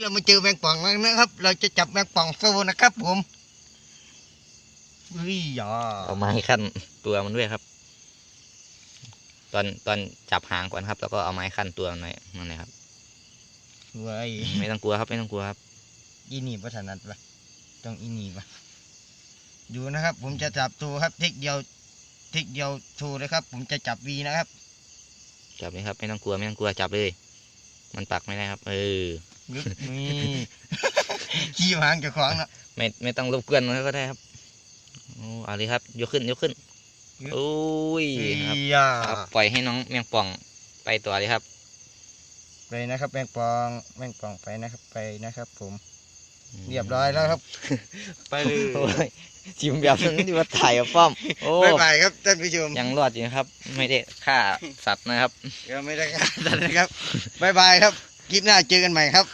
เรามาเจอแมงป่องแล้วนะครับ เราจะจับแมงป่องโซนะครับ ผมเฮ้ยอย่าเอาไม้ขั้นตัวมันด้วยครับ ตอนตอนจับหางก่อนครับ แล้วก็เอาไม้ขั้นตัวมันไว้นั่นเลยครับเว้ยไม่ต้องกลัวครับ ไม่ต้องกลัวครับอีนี่พัฒนัดปะต้องอีนี่ปะดูนะครับ ผมจะจับตัวครับเทคเดียวเทคเดียวโชว์เลยครับ ผมจะจับวีนะครับ จับเลยครับ ไม่ต้องกลัวไม่ต้องกลัวจับเลย มันปักไม่ได้ครับ เออนึกนี่ขี้หางเจะของนะไม่ไม่ต้องรบกวนมันก็ได้ครับโอ้เอาเลยครับ ยกขึ้น ยกขึ้นโอ้ยเฮ้ยครับอย่าครับปล่อยให้น้องแมงป่องไปตัวเลยครับ ไปนะครับ แมงป่องแมงป่องไปนะครับ ไปนะครับ ผม เรียบร้อยแล้วครับ ไปเลย โอ้ยชิมแบบนั้นที่ว่าถ่ายกับป้อม โอ้บ๊ายบายครับท่านผู้ชมยังรอดอยู่นะครับ ไม่ได้ฆ่าสัตว์นะครับก็ไม่ได้การนะครับบ๊ายบายครับคลิปหน้าเจอกันใหม่ครับ